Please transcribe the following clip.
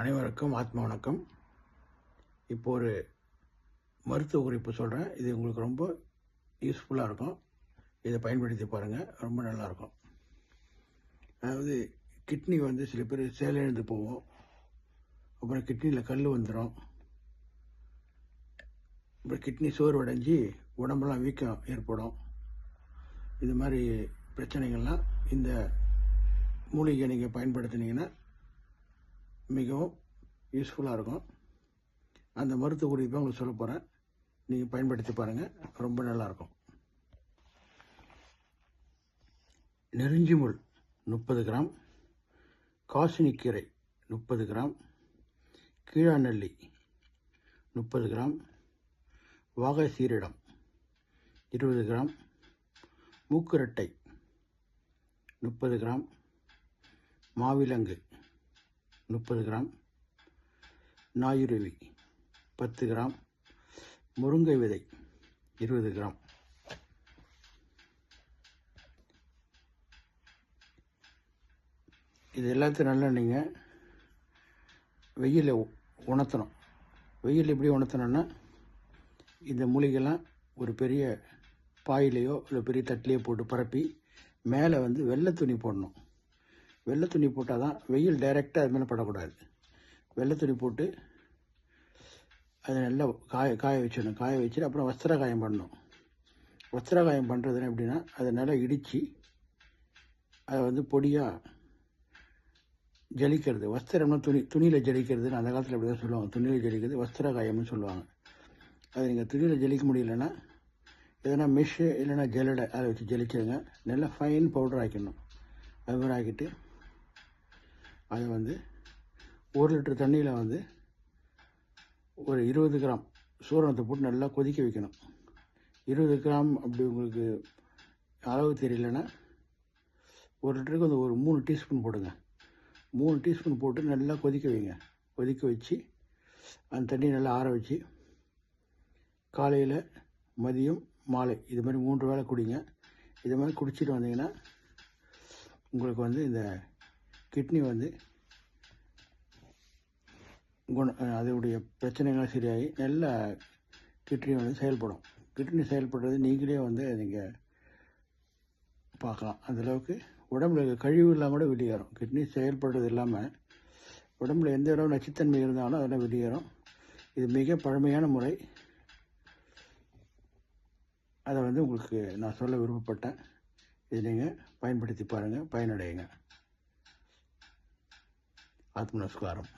அனைவருக்கும் ஆத்ம வணக்கம். இப்போ ஒரு மருத்துவ குறிப்பு சொல்கிறேன் இது உங்களுக்கு ரொம்ப யூஸ்ஃபுல்லாக இருக்கும். இதை பயன்படுத்தி பாருங்கள் ரொம்ப நல்லாயிருக்கும் அதாவது கிட்னி வந்து சில பேர் செயலிழந்து போவோம் அப்புறம் கிட்னியில் கல் வந்துடும் அப்புறம் கிட்னி சோர்வடைஞ்சி உடம்பெல்லாம் வீக்கம் ஏற்படும். இது மாதிரி பிரச்சனைகள்லாம் இந்த மூலிகை நீங்கள் பயன்படுத்தினீங்கன்னா மிகவும் யூஸ்ஃபுல்லாக இருக்கும். அந்த மருத்துவ குறிப்பை உங்களுக்கு சொல்ல போகிறேன் நீங்கள் பயன்படுத்தி பாருங்கள் ரொம்ப நல்லாயிருக்கும் நெருஞ்சி முள் முப்பது கிராம். காசினிக்கீரை முப்பது கிராம். கீழாநெல்லி முப்பது கிராம். வாகை சீரிடம் இருபது கிராம். மூக்குரட்டை முப்பது கிராம். மாவிலங்கு முப்பது கிராம். நாயுருவி பத்து கிராம். முருங்கை விதை இருபது கிராம். இது எல்லாத்தையும் நல்லா நீங்கள் வெயிலில் உணர்த்தணும். வெயில் எப்படி உணர்த்தணும்னா இந்த மூலிகைலாம் ஒரு பெரிய பாயிலையோ இல்லை பெரிய தட்டிலையோ போட்டு பரப்பி மேலே வந்து வெள்ளை துணி போடணும். வெள்ளை துணி போட்டால் தான் வெயில் டைரெக்டாக அது மேலே படக்கூடாது. வெள்ளை துணி போட்டு அதை நல்லா காய காய வச்சிடணும். காய வச்சுட்டு அப்புறம் வஸ்திர காயம் பண்ணணும். வஸ்திர காயம் பண்ணுறதுன்னு எப்படின்னா அதை நல்லா இடித்து அதை வந்து பொடியாக ஜலிக்கிறது. வஸ்திரம்னா துணி துணியில் ஜலிக்கிறதுன்னு அந்த காலத்தில் அப்படி தான் சொல்லுவாங்க. துணியில் ஜலிக்கிறது வஸ்திர காயம்னு சொல்லுவாங்க. அது நீங்கள் துணியில் ஜலிக்க முடியலன்னா எதனா மெஷ்ஷு இல்லைன்னா ஜல்லடை அதை வச்சு ஜலிச்சிடுங்க. நல்லா ஃபைன் பவுடர் ஆக்கிடணும். அது மாதிரி ஆக்கிட்டு அதை வந்து ஒரு லிட்டர் தண்ணியில் வந்து ஒரு இருபது கிராம் சூரணத்தை போட்டு நல்லா கொதிக்க வைக்கணும். இருபது கிராம் அப்படி உங்களுக்கு அளவு தெரியலன்னா ஒரு லிட்டருக்கு வந்து ஒரு மூணு டீஸ்பூன் போடுங்க. மூணு டீஸ்பூன் போட்டு நல்லா கொதிக்க வைங்க. கொதிக்க வச்சு அந்த தண்ணியை நல்லா ஆற வச்சு காலையில் மதியம் மாலை இது மாதிரி மூன்று வேளை குடிங்க. இது மாதிரி குடிச்சிட்டு வந்தீங்கன்னா உங்களுக்கு வந்து இந்த கிட்னி வந்து குண அதோடைய பிரச்சனைகள் சரியாகி நல்ல கிட்னி வந்து செயல்படும். கிட்னி செயல்படுறது நீங்களே வந்து நீங்கள் பார்க்கலாம். அந்தளவுக்கு உடம்புல கழிவு இல்லாமல் கூட வெளியேறும். கிட்னி செயல்படுறது இல்லாமல் உடம்புல எந்த இடம் நச்சுத்தன்மை இருந்தாலும் அதெல்லாம் வெளியேறும். இது மிக பழமையான முறை. அதை வந்து உங்களுக்கு நான் சொல்ல விருப்பப்பட்டேன். இதை நீங்கள் பயன்படுத்தி பாருங்கள் பயனடையுங்க. ஆத்ம நமஸ்காரம்